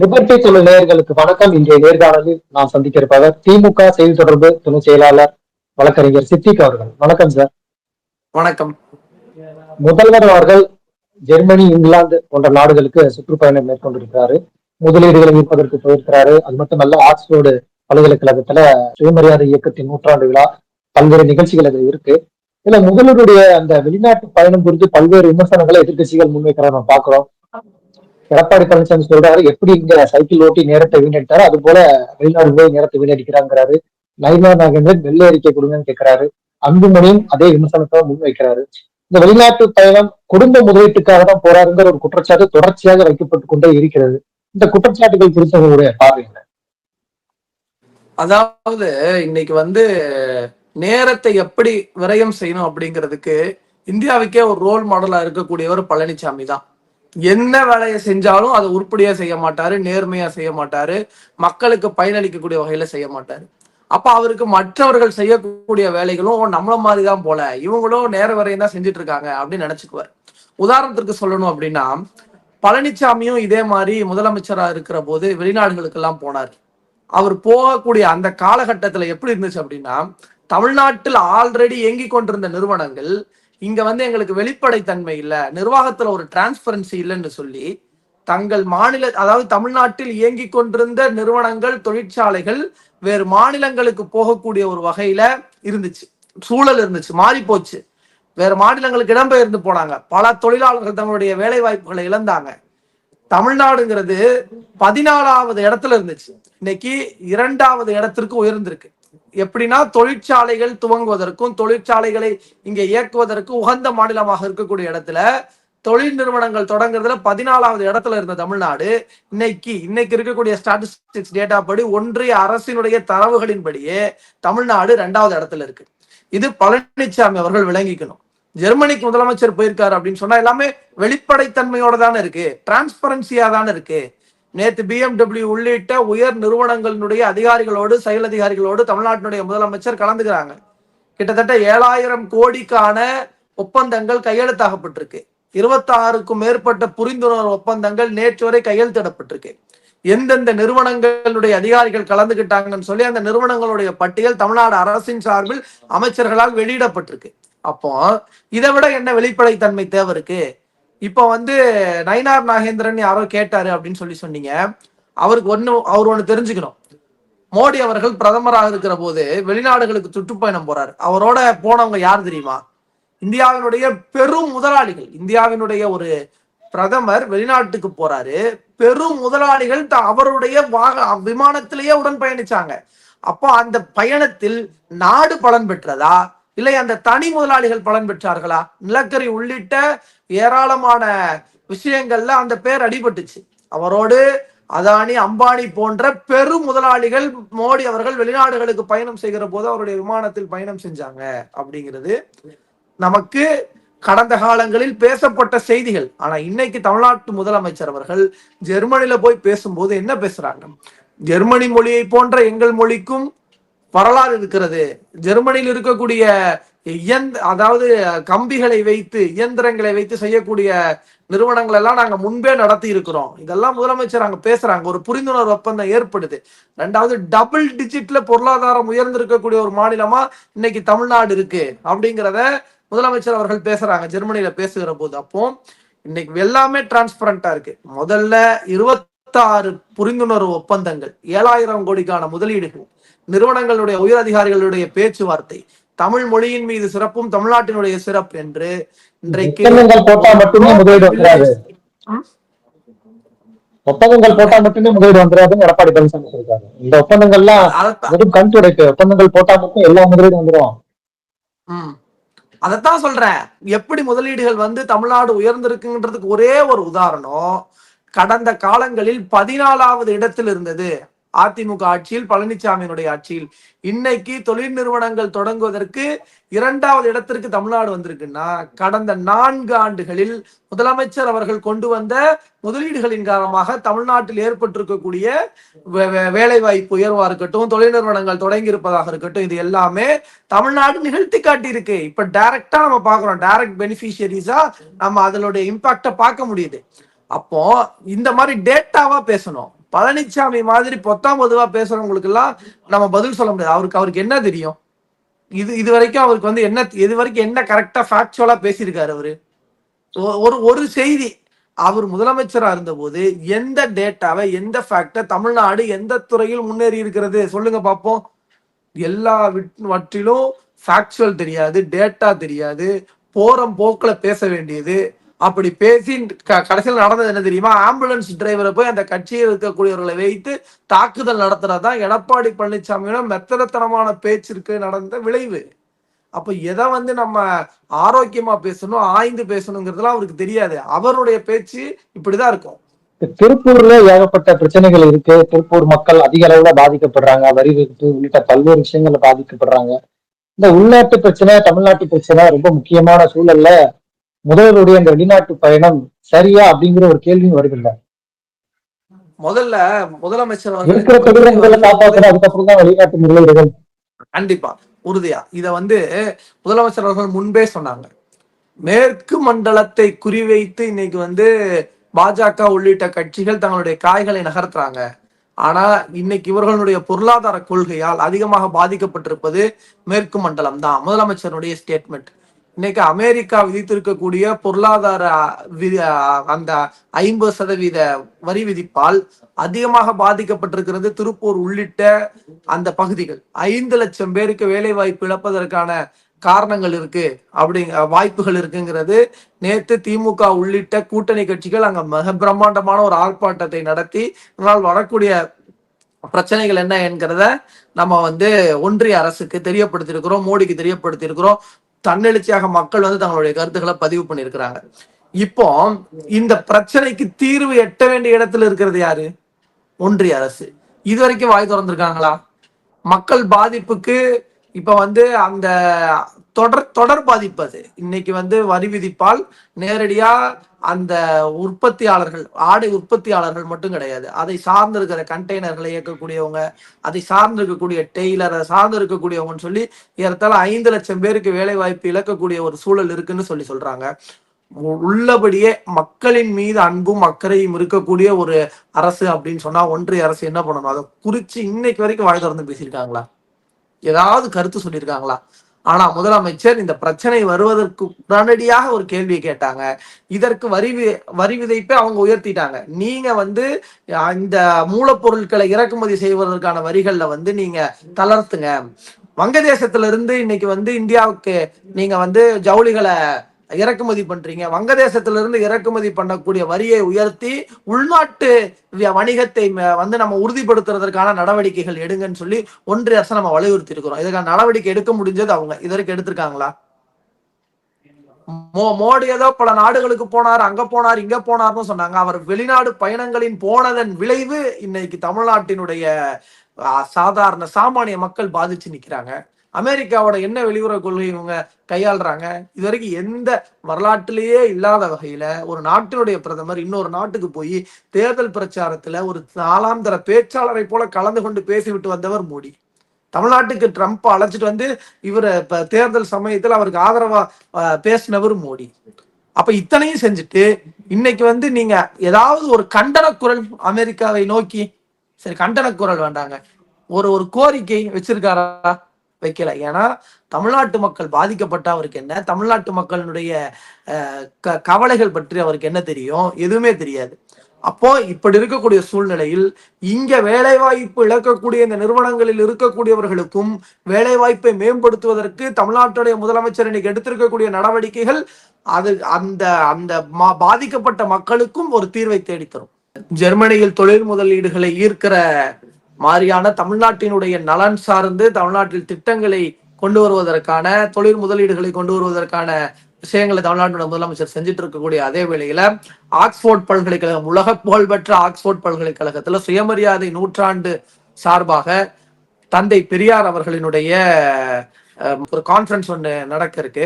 Liberty தொழில் நேயர்களுக்கு வணக்கம். இன்றைய நேர்காணலில் நாம் சந்திக்க இருப்பவர் திமுக செய்தி தொடர்பு துணை செயலாளர் வழக்கறிஞர் சித்திக் அவர்கள். வணக்கம் சார். வணக்கம். முதல்வர் அவர்கள் ஜெர்மனி இங்கிலாந்து போன்ற நாடுகளுக்கு சுற்றுப்பயணம் மேற்கொண்டிருக்கிறாரு. முதலீடுகளை ஈர்ப்பதற்கு போயிருக்கிறாரு. அது மட்டுமல்ல ஆக்ஸ்போர்டு பல்கலைக்கழகத்துல சுயமரியாதை இயக்கத்தின் நூற்றாண்டு விழா பல்வேறு நிகழ்ச்சிகள் அது இருக்கு. இதுல முதல்வருடைய அந்த வெளிநாட்டு பயணம் குறித்து பல்வேறு விமர்சனங்களை எதிர்க்கட்சிகள் முன்வைக்கிறத நம்ம பாக்குறோம் எடப்பாடி பழனிசாமி சொல்றாரு எப்படி இங்க சைக்கிள் ஓட்டி நேரத்தை வீணடித்தாரு அது போல வெளிநாடு போய் நேரத்தை வீணடிக்கிறாங்கிறாரு. நைனா நாகேந்திரன் வெள்ளை அறிக்கை கொடுங்கன்னு கேட்கிறாரு அன்புமணியும் அதே விமர்சனத்தை முன்வைக்கிறாரு இந்த வெளிநாட்டு பயணம் குடும்ப முதலீட்டுக்காக தான் போறாருங்கிற ஒரு குற்றச்சாட்டு தொடர்ச்சியாக வைக்கப்பட்டு கொண்டே இருக்கிறது. இந்த குற்றச்சாட்டுகள் குறித்து உங்களுடைய பார்வை அதாவது இன்னைக்கு வந்து நேரத்தை எப்படி விரயம் செய்யணும் அப்படிங்கிறதுக்கு இந்தியாவுக்கே ஒரு ரோல் மாடலா இருக்கக்கூடியவர் பழனிசாமி தான். என்ன வேலையை செஞ்சாலும் அதை உருப்படியா செய்ய மாட்டாரு நேர்மையா செய்ய மாட்டாரு மக்களுக்கு பயனளிக்கக்கூடிய வகையில செய்ய மாட்டாரு. அப்ப அவருக்கு மற்றவர்கள் செய்யக்கூடிய வேலைகளும் நம்மள மாதிரி தான் போல இவங்களும் நேர வரையும் தான் செஞ்சுட்டு இருக்காங்க அப்படின்னு நினைச்சுக்குவார். உதாரணத்திற்கு சொல்லணும் அப்படின்னா பழனிசாமியும் இதே மாதிரி முதலமைச்சரா இருக்கிற போது வெளிநாடுகளுக்கு எல்லாம் போனார். அவர் போகக்கூடிய அந்த காலகட்டத்துல எப்படி இருந்துச்சு அப்படின்னா தமிழ்நாட்டில் ஆல்ரெடி இயங்கி கொண்டிருந்த நிறுவனங்கள் இங்க வந்து எங்களுக்கு வெளிப்படைத்தன்மை இல்ல. நிர்வாகத்துல ஒரு டிரான்ஸ்பரன்சி இல்லைன்னு சொல்லி தங்கள் மாநில அதாவது தமிழ்நாட்டில் இயங்கி கொண்டிருந்த நிறுவனங்கள் தொழிற்சாலைகள் வேறு மாநிலங்களுக்கு போகக்கூடிய ஒரு வகையில இருந்துச்சு. சூழல் இருந்துச்சு மாறி போச்சு வேற மாநிலங்களுக்கு இடம்பெயர்ந்து போனாங்க. பல தொழிலாளர்கள் தங்களுடைய வேலை வாய்ப்புகளை இழந்தாங்க. தமிழ்நாடுங்கிறது பதினாலாவது இடத்துல இருந்துச்சு. இன்னைக்கு இரண்டாவது இடத்திற்கு உயர்ந்திருக்கு. எப்படின்னா தொழிற்சாலைகள் துவங்குவதற்கும் தொழிற்சாலைகளை இங்கே இயக்குவதற்கு உகந்த மாநிலமாக இருக்கக்கூடிய இடத்துல தொழில் நிறுவனங்கள் தொடங்குறதுல பதினாலாவது இடத்துல இருந்த தமிழ்நாடு. இன்னைக்கு இன்னைக்கு இருக்கக்கூடிய ஸ்டாட்டிஸ்டிக்ஸ் டேட்டா படி ஒன்றிய அரசினுடைய தரவுகளின்படியே தமிழ்நாடு ரெண்டாவது இடத்துல இருக்கு. இது பழனிசாமி அவர்கள் விளங்கிக்கணும். ஜெர்மனிக்கு முதலமைச்சர் போயிருக்காரு அப்படின்னு சொன்னா எல்லாமே வெளிப்படைத்தன்மையோட தானே இருக்கு. டிரான்ஸ்பரன்சியா தானே இருக்கு. நேற்று பிஎம்டபிள்யூ உள்ளிட்ட உயர் நிறுவனங்களினுடைய அதிகாரிகளோடு செயல் அதிகாரிகளோடு தமிழ்நாட்டினுடைய முதலமைச்சர் கலந்துக்கிறாங்க. கிட்டத்தட்ட ஏழாயிரம் கோடிக்கான ஒப்பந்தங்கள் கையெழுத்தாகப்பட்டிருக்கு. இருபத்தாறுக்கும் மேற்பட்ட புரிந்துணர்வு ஒப்பந்தங்கள் நேற்று வரை கையெழுத்திடப்பட்டிருக்கு. எந்தெந்த நிறுவனங்களுடைய அதிகாரிகள் கலந்துகிட்டாங்கன்னு சொல்லி அந்த நிறுவனங்களுடைய பட்டியல் தமிழ்நாடு அரசின் சார்பில் அமைச்சர்களால் வெளியிடப்பட்டிருக்கு. அப்போ இதை விட என்ன வெளிப்படைத்தன்மை தேவை இருக்கு? இப்போ வந்து நயினார் நாகேந்திரன் யாரோ கேட்டாரு அப்படின்னு சொல்லி சொன்னீங்க. அவருக்கு ஒண்ணு அவர் ஒண்ணு தெரிஞ்சுக்கணும். மோடி அவர்கள் பிரதமராக இருக்கிற போது வெளிநாடுகளுக்கு சுற்றுப்பயணம் போறாரு. அவரோட போனவங்க யார் தெரியுமா? இந்தியாவினுடைய பெரும் முதலாளிகள். இந்தியாவினுடைய ஒரு பிரதமர் வெளிநாட்டுக்கு போறாரு. பெரும் முதலாளிகள் த- அவருடைய வாக விமானத்திலேயே உடன் பயணிச்சாங்க. அப்போ அந்த பயணத்தில் நாடு பலன் பெற்றதா? இல்லை அந்த தனி முதலாளிகள் பலன் பெற்றார்களா? நிலக்கரி உள்ளிட்ட ஏராளமான விஷயங்கள்ல அந்த பேர் அடிபட்டுச்சு. அவரோடு அதானி அம்பானி போன்ற பெரும் முதலாளிகள் மோடி அவர்கள் வெளிநாடுகளுக்கு பயணம் செய்கிற போது அவருடைய விமானத்தில் பயணம் செஞ்சாங்க அப்படிங்கிறது நமக்கு கடந்த காலங்களில் பேசப்பட்ட செய்திகள். ஆனா இன்னைக்கு தமிழ்நாட்டு முதலமைச்சர் அவர்கள் ஜெர்மனில போய் பேசும்போது என்ன பேசுறாங்க? ஜெர்மனி மொழியை போன்ற எங்கள் மொழிக்கும் வரலாறு இருக்கிறது. ஜெர்மனியில் இருக்கக்கூடிய இயந்த அதாவது கம்பிகளை வைத்து இயந்திரங்களை வைத்து செய்யக்கூடிய நிறுவனங்கள் எல்லாம் நாங்க முன்பே நடத்தி இருக்கிறோம். இதெல்லாம் முதலமைச்சர் அங்க பேசுறாங்க. ஒரு புரிந்துணர்வு ஒப்பந்தம் ஏற்படுது. ரெண்டாவது டபுள் டிஜிட்ல பொருளாதாரம் உயர்ந்திருக்கக்கூடிய ஒரு மாநிலமா இன்னைக்கு தமிழ்நாடு இருக்கு. அப்படிங்கிறத முதலமைச்சர் அவர்கள் பேசுறாங்க. ஜெர்மனியில பேசுகிற போது. அப்போ இன்னைக்கு எல்லாமே டிரான்ஸ்பரண்டா இருக்கு. முதல்ல இருபத்தாறு புரிந்துணர்வு ஒப்பந்தங்கள் ஏழாயிரம் கோடிக்கான முதலீடுகள். நிறுவனங்களுடைய உயர் அதிகாரிகளுடைய பேச்சுவார்த்தை தமிழ் மொழியின் மீது சிறப்பும் தமிழ்நாட்டினுடைய சிறப்பு என்று இன்றைக்கு ஒப்பந்தங்கள் போட்டா மட்டுமே முதலீடு வந்துடாதுன்னு எடப்பாடி பழனிசாமி சொல்றாரு இந்த ஒப்பந்தங்கள்லாம் வெறும் கண் துடைப்பு ஒப்பந்தங்கள் போட்டா மட்டும் எல்லா முதலீடும் வந்துடும். அதைத்தான் சொல்றேன். எப்படி முதலீடுகள் வந்து தமிழ்நாடு உயர்ந்திருக்குன்றதுக்கு ஒரே ஒரு உதாரணம் கடந்த காலங்களில் பதினாலாவது இடத்தில் இருந்தது. அதிமுக ஆட்சியில் பழனிசாமியினுடைய ஆட்சியில். இன்னைக்கு தொழில் நிறுவனங்கள் தொடங்குவதற்கு இரண்டாவது இடத்திற்கு தமிழ்நாடு வந்திருக்குன்னா கடந்த நான்கு ஆண்டுகளில் முதலமைச்சர் அவர்கள் கொண்டு வந்த முதலீடுகளின் காரணமாக தமிழ்நாட்டில் ஏற்பட்டிருக்கக்கூடிய வே- வே- வேலைவாய்ப்பு உயர்வா இருக்கட்டும் தொழில் நிறுவனங்கள் தொடங்கி இருப்பதாக இருக்கட்டும் இது எல்லாமே தமிழ்நாடு நிகழ்த்தி காட்டியிருக்கு. இப்ப டைரக்டா நம்ம பாக்குறோம் டைரக்ட் பெனிஃபிஷியரிஸா நம்ம அதனுடைய இம்பாக்ட பார்க்க முடியுது. அப்போ இந்த மாதிரி டேட்டாவா பேசணும். பழனிசாமி மாதிரி பொத்தாம் பொதுவா பேசுறவங்களுக்கு எல்லாம் நம்ம பதில் சொல்ல முடியாது. அவருக்கு அவருக்கு என்ன தெரியும்? இது இது வரைக்கும் அவருக்கு வந்து என்ன இது வரைக்கும் என்ன கரெக்டா ஃபேக்சுவலா பேசியிருக்காரு அவரு? ஒரு ஒரு செய்தி. அவர் முதலமைச்சரா இருந்தபோது எந்த டேட்டாவை எந்த ஃபேக்ட தமிழ்நாடு எந்த துறையில் முன்னேறி இருக்கிறது? சொல்லுங்க பார்ப்போம் எல்லா வற்றிலும் ஃபேக்சுவல் தெரியாது டேட்டா தெரியாது போற போக்கில் பேச வேண்டியது அப்படி பேசி க- கடைசியில் நடந்தது என்ன தெரியுமா? ஆம்புலன்ஸ் டிரைவரை போய் அந்த கட்சியில் இருக்கக்கூடியவர்களை வைத்து தாக்குதல் நடத்துறதுதான் எடப்பாடி பழனிசாமியோட மெத்தனத்தனமான பேச்சிற்கு நடந்த விளைவு. அப்ப எதை வந்து நம்ம ஆரோக்கியமா பேசணும் ஆய்ந்து பேசணுங்கிறதுலாம் அவருக்கு தெரியாது. அவருடைய பேச்சு இப்படிதான் இருக்கும். திருப்பூர்ல ஏகப்பட்ட பிரச்சனைகள் இருக்கு. திருப்பூர் மக்கள் அதிக அளவுல பாதிக்கப்படுறாங்க. வரி விதிப்பு உள்ளிட்ட பல்வேறு விஷயங்கள்ல பாதிக்கப்படுறாங்க. இந்த உள்நாட்டு பிரச்சனை தமிழ்நாட்டு பிரச்சனை ரொம்ப முக்கியமான சூழல்ல முதல்வருடைய இந்த வெளிநாட்டு பயணம் சரியா அப்படிங்கிற ஒரு கேள்வியும் வருதில்ல. முதல்ல முதலமைச்சர் இருக்கிற தொழிலை முதல்ல அதுக்கப்புறம் தான் வெளிநாட்டு முதலீடுகள். கண்டிப்பா உறுதியா. இத வந்து முதலமைச்சர் அவர்கள் முன்பே சொன்னாங்க. மேற்கு மண்டலத்தை குறிவைத்து இன்னைக்கு வந்து பாஜக உள்ளிட்ட கட்சிகள் தங்களுடைய காய்களை நகர்த்துறாங்க. ஆனா இன்னைக்கு இவர்களுடைய பொருளாதார கொள்கையால் அதிகமாக பாதிக்கப்பட்டிருப்பது மேற்கு மண்டலம் தான் முதலமைச்சருடைய ஸ்டேட்மெண்ட் இன்னைக்கு அமெரிக்கா விதித்திருக்கக்கூடிய பொருளாதார அந்த ஐம்பது சதவீத வரி விதிப்பால் அதிகமாக பாதிக்கப்பட்டிருக்கிறது திருப்பூர் உள்ளிட்ட அந்த பகுதிகள். ஐந்து லட்சம் பேருக்கு வேலை வாய்ப்பு இழப்பதற்கான காரணங்கள் இருக்கு அப்படி வாய்ப்புகள் இருக்குங்கிறது நேத்து திமுக உள்ளிட்ட கூட்டணி கட்சிகள் அங்க மிக பிரம்மாண்டமான ஒரு ஆர்ப்பாட்டத்தை நடத்தி இதனால் வரக்கூடிய பிரச்சனைகள் என்ன என்கிறத நம்ம வந்து ஒன்றிய அரசுக்கு தெரியப்படுத்தியிருக்கிறோம் மோடிக்கு தெரியப்படுத்தியிருக்கிறோம். தன்னெழுச்சியாக மக்கள் வந்து தங்களுடைய கருத்துக்களை பதிவு பண்ணியிருக்கிறாங்க. இப்போ இந்த பிரச்சனைக்கு தீர்வு எட்ட வேண்டிய இடத்துல இருக்கிறது யாரு? ஒன்றிய அரசு. இது வரைக்கும் வாய் திறந்திருக்காங்களா? மக்கள் பாதிப்புக்கு இப்ப வந்து அந்த தொடர் தொடர் பாதிப்பு அது இன்னைக்கு வந்து வரி விதிப்பால் நேரடியா அந்த உற்பத்தியாளர்கள் ஆடை உற்பத்தியாளர்கள் மட்டும் கிடையாது. அதை சார்ந்திருக்கிற கண்டெய்னர்களை இயக்கக்கூடியவங்க அதை சார்ந்து இருக்கக்கூடிய டெய்லர் சார்ந்து இருக்கக்கூடியவங்கன்னு சொல்லி ஏறத்தாழ ஐந்து லட்சம் பேருக்கு வேலை வாய்ப்பு இழக்கக்கூடிய ஒரு சூழல் இருக்குன்னு சொல்லி சொல்றாங்க. உ- உள்ளபடியே மக்களின் மீது அன்பும் அக்கறையும் இருக்கக்கூடிய ஒரு அரசு அப்படின்னு சொன்னா ஒன்றிய அரசு என்ன பண்ணணும்? அதை குறிச்சு இன்னைக்கு வரைக்கும் வாய் திறந்து பேசியிருக்காங்களா? ஏதாவது கருத்து சொல்லியிருக்காங்களா? ஆனா முதலமைச்சர் இந்த பிரச்சனை வருவதற்கு உடனடியாக ஒரு கேள்வியை கேட்டாங்க. இதற்கு வரி வரி விதைப்பை அவங்க உயர்த்திட்டாங்க. நீங்க வந்து இந்த மூலப்பொருட்களை இறக்குமதி செய்வதற்கான வரிகள்ல வந்து நீங்க தளர்த்துங்க. வங்கதேசத்துல இருந்து இன்னைக்கு வந்து இந்தியாவுக்கு நீங்க வந்து ஜவுளிகளை இறக்குமதி பண்றீங்க. வங்கதேசத்துல இருந்து இறக்குமதி பண்ணக்கூடிய வரியை உயர்த்தி உள்நாட்டு வணிகத்தை வந்து நம்ம உறுதிப்படுத்துறதற்கான நடவடிக்கைகள் எடுங்கன்னு சொல்லி ஒன்றிய அரசு நம்ம வலியுறுத்தி இருக்கிறோம். இதுக்கான நடவடிக்கை எடுக்க முடிஞ்சது அவங்க. இதற்கு எடுத்திருக்காங்களா? மோ மோடி ஏதோ பல நாடுகளுக்கு போனார் அங்க போனார் இங்க போனார்னு சொன்னாங்க. அவர் வெளிநாடு பயணங்களின் போனதன் விளைவு இன்னைக்கு தமிழ்நாட்டினுடைய சாதாரண சாமானிய மக்கள் பாதிச்சு நிக்கிறாங்க. அமெரிக்காவோட என்ன வெளியுறவு கொள்கை இவங்க கையாளுறாங்க? இது வரைக்கும் எந்த வரலாற்றிலேயே இல்லாத வகையில ஒரு நாட்டினுடைய பிரதமர் இன்னொரு நாட்டுக்கு போய் தேர்தல் பிரச்சாரத்துல ஒரு நாலாம் தர பேச்சாளரை போல கலந்து கொண்டு பேசிவிட்டு வந்தவர் மோடி. தமிழ்நாட்டுக்கு ட்ரம்ப் அழைச்சிட்டு வந்து இவர் தேர்தல் சமயத்துல அவருக்கு ஆதரவா பேசினவர் மோடி. அப்ப இத்தனையும் செஞ்சுட்டு இன்னைக்கு வந்து நீங்க ஏதாவது ஒரு கண்டன குரல் அமெரிக்காவை நோக்கி சரி கண்டன குரல் வேண்டாங்க. ஒரு ஒரு கோரிக்கை வச்சிருக்காரா? வைக்கல. ஏன்னா தமிழ்நாட்டு மக்கள் பாதிக்கப்பட்ட அவருக்கு என்ன? தமிழ்நாட்டு மக்களுடைய அஹ், க- கவலைகள் பற்றி அவருக்கு என்ன தெரியும்? எதுவுமே தெரியாது. அப்போ இப்படி இருக்கக்கூடிய சூழ்நிலையில் இங்க வேலைவாய்ப்பு இழக்கக்கூடிய இந்த நிறுவனங்களில் இருக்கக்கூடியவர்களுக்கும் வேலைவாய்ப்பை மேம்படுத்துவதற்கு தமிழ்நாட்டுடைய முதலமைச்சர் இன்னைக்கு எடுத்திருக்கக்கூடிய நடவடிக்கைகள் அது அந்த அந்த மா- பாதிக்கப்பட்ட மக்களுக்கும் ஒரு தீர்வை தேடித்தரும். ஜெர்மனியில் தொழில் முதலீடுகளை ஈர்க்கிற மாதிரியான தமிழ்நாட்டினுடைய நலன் சார்ந்து தமிழ்நாட்டில் திட்டங்களை கொண்டு வருவதற்கான தொழில் முதலீடுகளை கொண்டு வருவதற்கான விஷயங்களை தமிழ்நாட்டோட முதலமைச்சர் செஞ்சுட்டு இருக்கக்கூடிய அதே வேளையில ஆக்ஸ்போர்ட் பல்கலைக்கழகம் உலக புகழ்பெற்ற ஆக்ஸ்போர்ட் பல்கலைக்கழகத்துல சுயமரியாதை நூற்றாண்டு சார்பாக தந்தை பெரியார் அவர்களினுடைய ஒரு கான்ஃபரன்ஸ் ஒன்று நடக்க இருக்கு.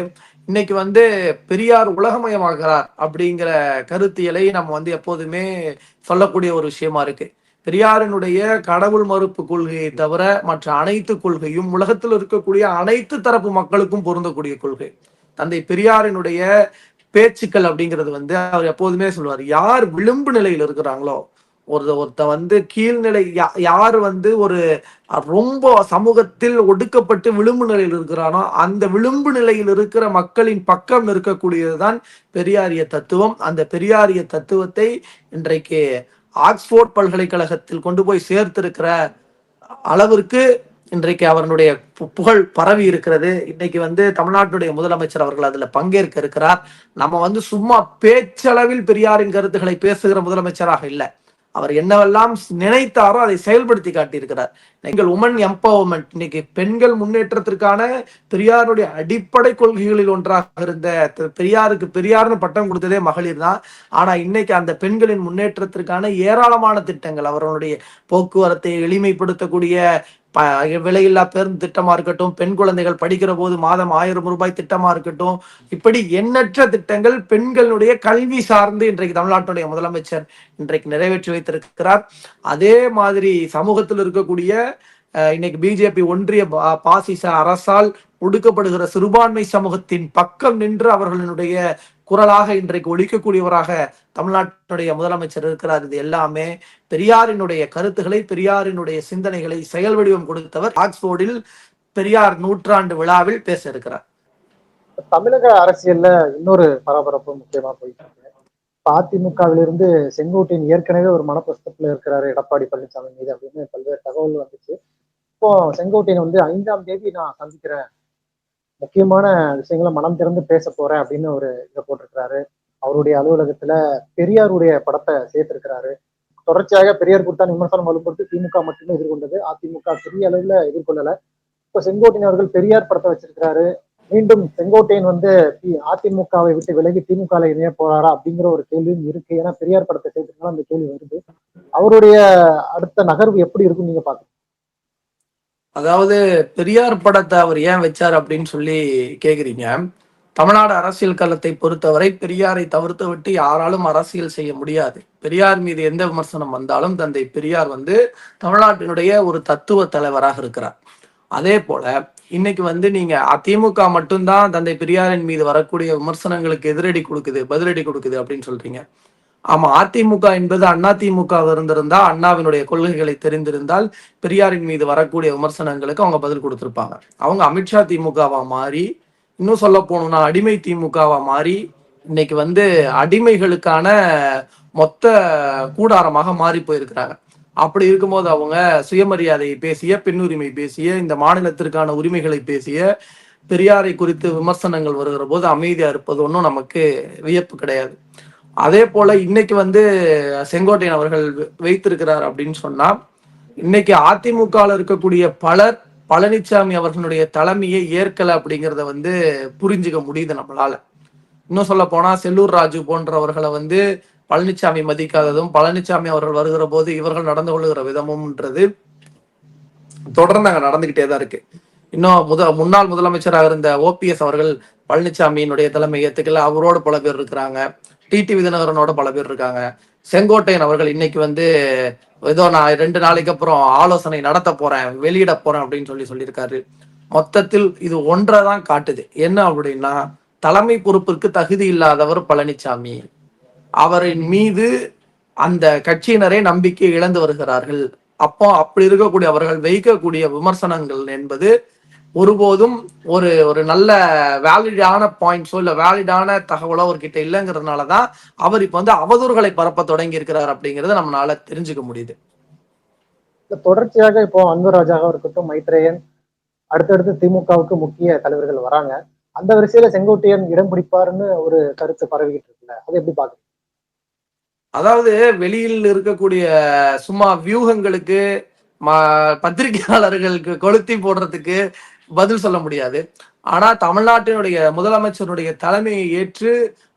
இன்னைக்கு வந்து பெரியார் உலகமயமாகிறார் அப்படிங்கிற கருத்தியலை நம்ம வந்து எப்போதுமே சொல்லக்கூடிய ஒரு விஷயமா இருக்கு. பெரியாரினுடைய கடவுள் மறுப்பு கொள்கையை தவிர மற்ற அனைத்து கொள்கையும் உலகத்தில் இருக்கக்கூடிய அனைத்து தரப்பு மக்களுக்கும் பொருந்தக்கூடிய கொள்கை. தந்தை பெரியாரினுடைய பேச்சுக்கள் அப்படிங்கிறது வந்து அவர் எப்போதுமே சொல்லுவார் யார் விளிம்பு நிலையில் இருக்கிறாங்களோ ஒரு ஒருத்த வந்து கீழ்நிலை யா- வந்து ஒரு ரொம்ப சமூகத்தில் ஒடுக்கப்பட்டு விளிம்பு நிலையில் இருக்கிறானோ அந்த விளிம்பு நிலையில் இருக்கிற மக்களின் பக்கம் இருக்கக்கூடியதுதான் பெரியாரிய தத்துவம். அந்த பெரியாரிய தத்துவத்தை இன்றைக்கு ஆக்ஸ்போர்ட் பல்கலைக்கழகத்தில் கொண்டு போய் சேர்த்திருக்கிற அளவிற்கு இன்றைக்கு அவருடைய பு- புகழ் பரவி இருக்கிறது. இன்னைக்கு வந்து தமிழ்நாட்டுடைய முதலமைச்சர் அவர்கள் அதுல பங்கேற்க இருக்கிறார். நம்ம வந்து சும்மா பேச்சளவில் பெரியாரின் கருத்துக்களை பேசுகிற முதலமைச்சராக இல்லை. அவர் என்னவெல்லாம் நினைத்தாரோ அதை செயல்படுத்தி காட்டியிருக்கிறார். எங்கள் உமன் எம்பவர்மெண்ட் இன்னைக்கு பெண்கள் முன்னேற்றத்திற்கான பெரியாருடைய அடிப்படை கொள்கைகளில் ஒன்றாக இருந்த பெரியாருக்கு பெரியார்னு பட்டம் கொடுத்ததே மகளிர் தான். ஆனா இன்னைக்கு அந்த பெண்களின் முன்னேற்றத்திற்கான ஏராளமான திட்டங்கள் அவர்களுடைய போக்குவரத்தை எளிமைப்படுத்தக்கூடிய ப- விலையில்லா பேருந்து திட்டமா இருக்கட்டும் பெண் குழந்தைகள் படிக்கிற போது மாதம் ஆயிரம் ரூபாய் திட்டமா இருக்கட்டும் இப்படி எண்ணற்ற திட்டங்கள் பெண்களுடைய கல்வி சார்ந்து இன்றைக்கு தமிழ்நாட்டுடைய முதலமைச்சர் இன்றைக்கு நிறைவேற்றி வைத்திருக்கிறார். அதே மாதிரி சமூகத்தில் இருக்கக்கூடிய இன்னைக்கு பிஜேபி ஒன்றிய பா- பாசிச அரசால் ஒடுக்கப்படுகிற சிறுபான்மை சமூகத்தின் பக்கம் நின்று அவர்களுடைய குரலாக இன்றைக்கு ஒழிக்கக்கூடியவராக தமிழ்நாட்டுடைய முதலமைச்சர் இருக்கிறார். இது எல்லாமே பெரியாரினுடைய கருத்துக்களை பெரியாரினுடைய சிந்தனைகளை செயல் வடிவம் கொடுத்தவர் ஆக்ஸ்போர்டில் பெரியார் நூற்றாண்டு விழாவில் பேச இருக்கிறார் தமிழக அரசியல்ல இன்னொரு பரபரப்பு முக்கியமா போயிட்டு இருக்கு அதிமுகவிலிருந்து செங்கோட்டையன் ஏற்கனவே ஒரு மனப்பஸ்தத்துல இருக்கிறாரு எடப்பாடி பழனிசாமி மீது அப்படின்னு பல்வேறு தகவல் வந்துச்சு. இப்போ செங்கோட்டையன் வந்து ஐந்தாம் தேதி நான் சந்திக்கிறேன் முக்கியமான விஷயங்களை மனம் திறந்து பேச போறேன் அப்படின்னு ஒரு இதை போட்டிருக்கிறாரு. அவருடைய அலுவலகத்துல பெரியாருடைய படத்தை சேர்த்திருக்கிறாரு. தொடர்ச்சியாக பெரியார் கொடுத்தான் விமர்சனம் வலுப்படுத்தி திமுக மட்டுமே எதிர்கொண்டது. அதிமுக பெரிய அளவுல எதிர்கொள்ளல. இப்போ செங்கோட்டையன் அவர்கள் பெரியார் படத்தை வச்சிருக்கிறாரு. மீண்டும் செங்கோட்டையன் வந்து அதிமுகவை விட்டு விலகி திமுக இணைய போறாரா? அப்படிங்கிற ஒரு கேள்வியும் இருக்கு. ஏன்னா பெரியார் படத்தை சேர்த்துனால அந்த கேள்வி வருது. அவருடைய அடுத்த நகர்வு எப்படி இருக்கும் நீங்க பாக்குறீங்க அதாவது பெரியார் படத்தை அவர் ஏன் வச்சார் அப்படின்னு சொல்லி கேக்குறீங்க. தமிழ்நாடு அரசியல் களத்தை பொறுத்தவரை பெரியாரை தவிர்த்து விட்டு யாராலும் அரசியல் செய்ய முடியாது. பெரியார் மீது எந்த விமர்சனம் வந்தாலும் தந்தை பெரியார் வந்து தமிழ்நாட்டினுடைய ஒரு தத்துவ தலைவராக இருக்கிறார். அதே போல இன்னைக்கு வந்து நீங்க அதிமுக மட்டும்தான் தந்தை பெரியாரின் மீது வரக்கூடிய விமர்சனங்களுக்கு எதிரடி கொடுக்குது பதிலடி கொடுக்குது அப்படின்னு சொல்றீங்க. ஆமா அதிமுக என்பது அண்ணா திமுக இருந்திருந்தா அண்ணாவினுடைய கொள்கைகளை தெரிந்திருந்தால் பெரியாரின் மீது வரக்கூடிய விமர்சனங்களுக்கு அவங்க பதில் கொடுத்திருப்பாங்க. அவங்க அமித்ஷா திமுகவா மாறி இன்னும் சொல்ல போனோம்னா அடிமை திமுகவா மாறி இன்னைக்கு வந்து அடிமைகளுக்கான மொத்த கூடாரமாக மாறி போயிருக்கிறாங்க. அப்படி இருக்கும்போது அவங்க சுயமரியாதை பேசிய பெண்ணுரிமை பேசிய இந்த மாநிலத்திற்கான உரிமைகளை பேசிய பெரியாரை குறித்து விமர்சனங்கள் வருகிற போது அமைதியா இருப்பது ஒன்றும் நமக்கு வியப்பு கிடையாது. அதே போல இன்னைக்கு வந்து செங்கோட்டையன் அவர்கள் வைத்திருக்கிறார் அப்படின்னு சொன்னா இன்னைக்கு அதிமுகவில் இருக்கக்கூடிய பலர் பழனிசாமி அவர்களுடைய தலைமையை ஏற்கல அப்படிங்கிறத வந்து புரிஞ்சுக்க முடியுது நம்மளால. இன்னும் சொல்ல போனா செல்லூர் ராஜு போன்றவர்களை வந்து பழனிசாமி மதிக்காததும் பழனிசாமி அவர்கள் வருகிற போது இவர்கள் நடந்து கொள்ளுகிற விதமும்ன்றது தொடர்ந்து அங்க நடந்துகிட்டே தான் இருக்கு. இன்னும் முத முன்னாள் முதலமைச்சராக இருந்த ஓபிஎஸ் அவர்கள் பழனிசாமியினுடைய தலைமை ஏத்துக்கல. அவரோட பல பேர் இருக்கிறாங்க. டிடி விதிநகரனோட பல பேர் இருக்காங்க. செங்கோட்டையன் அவர்கள் இன்னைக்கு வந்து ஏதோ நான் ரெண்டு நாளைக்கு அப்புறம் ஆலோசனை நடத்த போறேன் வெளியிட போறேன் அப்படின்னு சொல்லி சொல்லியிருக்காரு. மொத்தத்தில் இது ஒன்றை தான் காட்டுது. என்ன அப்படின்னா தலைமை பொறுப்பிற்கு தகுதி இல்லாதவர் பழனிசாமி அவரின் மீது அந்த கட்சியினரே நம்பிக்கை இழந்து வருகிறார்கள். அப்போ அப்படி இருக்கக்கூடிய அவர்கள் வைக்கக்கூடிய விமர்சனங்கள் என்பது ஒருபோதும் ஒரு ஒரு நல்ல வேலிடான பாயிண்ட்ஸோ இல்ல வேலிடான தகவலோ அவர்கிட்ட இல்லைங்கிறதுனால தான் அவர் இப்ப வந்து அவதூறுகளை பரப்ப தொடங்கி இருக்கிறார் அப்படிங்கறத நம்மளால தெரிஞ்சுக்க முடியுது. தொடர்ச்சியாக இப்போ அன்வர் ராஜாவா இருக்கட்டும் மைத்ரேயன் அடுத்தடுத்து திமுகவுக்கு முக்கிய தலைவர்கள் வராங்க. அந்த வரிசையில செங்கோட்டையன் இடம் பிடிப்பாருன்னு ஒரு கருத்து பரவிக்கிட்டு இருக்குல்ல அதை எப்படி பாக்குறீங்க அதாவது வெளியில் இருக்கக்கூடிய சும்மா வியூகங்களுக்கு பத்திரிகையாளர்களுக்கு கொளுத்தி போடுறதுக்கு பதில் சொல்ல முடியாது. ஆனா தமிழ்நாட்டினுடைய முதலமைச்சருடைய தலைமையை ஏற்று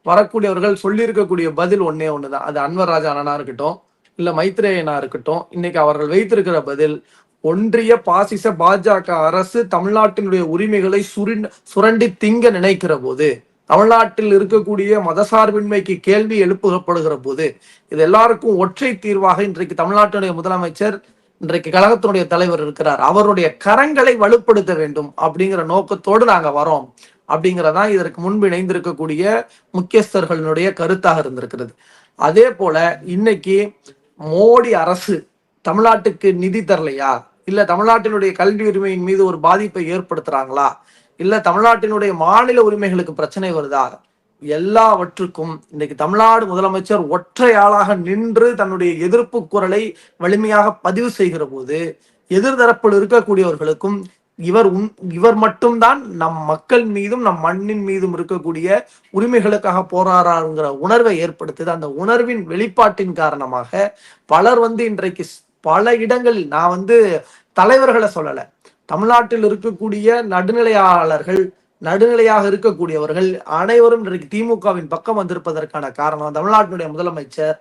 வரக்கூடியவர்கள் சொல்லியிருக்கக்கூடிய பதில் ஒன்னே ஒண்ணுதான். அது அன்வர் ராஜா அண்ணனா இருக்கட்டும் இல்ல மைத்ரேயனா இருக்கட்டும் இன்னைக்கு அவர்கள் வைத்திருக்கிற பதில் ஒன்றிய பாசிச பாஜக அரசு தமிழ்நாட்டினுடைய உரிமைகளை சுரின் சுரண்டி திங்க நினைக்கிற போது தமிழ்நாட்டில் இருக்கக்கூடிய மதசார்பின்மைக்கு கேள்வி எழுப்பப்படுகிற போது இது எல்லாருக்கும் ஒற்றை தீர்வாக இன்றைக்கு தமிழ்நாட்டினுடைய முதலமைச்சர் இன்றைக்கு கழகத்தினுடைய தலைவர் இருக்கிறார். அவருடைய கரங்களை வலுப்படுத்த வேண்டும் அப்படிங்கிற நோக்கத்தோடு நாங்க வரோம் அப்படிங்கிறதான் இதற்கு முன்பு இணைந்திருக்கக்கூடிய முக்கியஸ்தர்களுடைய கருத்தாக இருந்திருக்கிறது. அதே போல இன்னைக்கு மோடி அரசு தமிழ்நாட்டுக்கு நிதி தரலையா? இல்ல தமிழ்நாட்டினுடைய கல்வி உரிமையின் மீது ஒரு பாதிப்பை ஏற்படுத்துறாங்களா? இல்ல தமிழ்நாட்டினுடைய மாநில உரிமைகளுக்கு பிரச்சனை வருதா? எல்லாவற்றுக்கும் இன்னைக்கு தமிழ்நாடு முதலமைச்சர் ஒற்றையாளாக நின்று தன்னுடைய எதிர்ப்பு குரலை வலிமையாக பதிவு செய்கிற போது எதிர்தரப்பில் இருக்கக்கூடியவர்களுக்கும் இவர் உன் இவர் மட்டும்தான் நம் மக்கள் மீதும் நம் மண்ணின் மீதும் இருக்கக்கூடிய உரிமைகளுக்காக போராடுறாங்கிற உணர்வை ஏற்படுத்துது. அந்த உணர்வின் வெளிப்பாட்டின் காரணமாக பலர் வந்து இன்றைக்கு பல இடங்களில் நான் வந்து தலைவர்களை சொல்லலை தமிழ்நாட்டில் இருக்கக்கூடிய நடுநிலையாளர்கள் நடுநிலையாக இருக்கக்கூடியவர்கள் அனைவரும் இன்றைக்கு திமுகவின் பக்கம் வந்திருப்பதற்கான காரணம் தமிழ்நாட்டினுடைய முதலமைச்சர்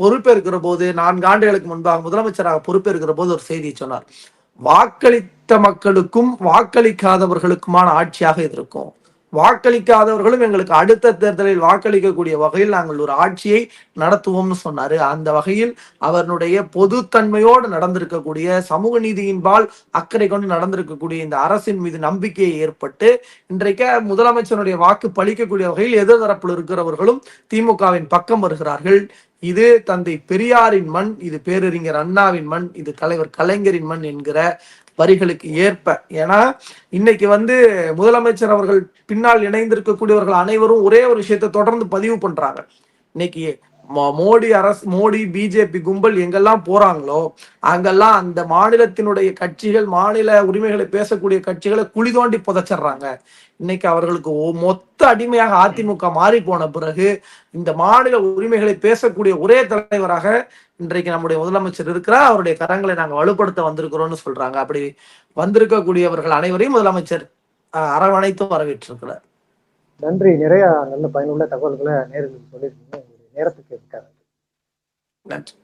பொறுப்பேற்கிற போது நான்கு ஆண்டுகளுக்கு முன்பாக முதலமைச்சராக பொறுப்பேற்கிற போது ஒரு செய்தி சொன்னார். வாக்களித்த மக்களுக்கும் வாக்களிக்காதவர்களுக்குமான ஆட்சியாக இது இருக்கும். வாக்களிக்காதவர்களும் எங்களுக்கு அடுத்த தேர்தலில் வாக்களிக்கக்கூடிய வகையில் நாங்கள் ஒரு ஆட்சியை நடத்துவோம்னு சொன்னாரு. அந்த வகையில் அவருடைய பொதுத்தன்மையோடு நடந்திருக்கக்கூடிய சமூக நீதியின்பால் அக்கறை கொண்டு நடந்திருக்கக்கூடிய இந்த அரசின் மீது நம்பிக்கையை ஏற்பட்டு இன்றைக்கு முதலமைச்சருடைய வாக்கு பழிக்கக்கூடிய வகையில் எதிர்தரப்பில் இருக்கிறவர்களும் திமுகவின் பக்கம் வருகிறார்கள். இது தந்தை பெரியாரின் மண் இது பேரறிஞர் அண்ணாவின் மண் இது தலைவர் கலைஞரின் மண் என்கிற வரிகளுக்கு ஏற்ப. ஏன்னா இன்னைக்கு வந்து முதலமைச்சர் அவர்கள் பின்னால் இணைந்திருக்கக்கூடியவர்கள் அனைவரும் ஒரே ஒரு விஷயத்தை தொடர்ந்து பதிவு பண்றாங்க. இன்னைக்கு மோடி அரசு மோடி பிஜேபி கும்பல் எங்கெல்லாம் போறாங்களோ அங்கெல்லாம் அந்த மாநிலத்தினுடைய கட்சிகள் மாநில உரிமைகளை பேசக்கூடிய கட்சிகளை குழி தோண்டி புதைச்சிடுறாங்க. இன்னைக்கு அவர்களுக்கு மொத்த அடிமையாக அதிமுக மாறி போன பிறகு இந்த மாநில உரிமைகளை பேசக்கூடிய ஒரே தலைவராக இன்றைக்கு நம்முடைய முதலமைச்சர் இருக்கிறார். அவருடைய கரங்களை நாங்கள் வலுப்படுத்த வந்திருக்கிறோம்னு சொல்றாங்க. அப்படி வந்திருக்கக்கூடியவர்கள் அனைவரையும் முதலமைச்சர் அரவணைத்து வரவேற்றிருக்கிறார். நன்றி. நிறைய நல்ல பயனுள்ள தகவல்களை நேரில் சொல்லியிருக்கீங்க. நேரத்துக்கு இருக்காரு நன்றி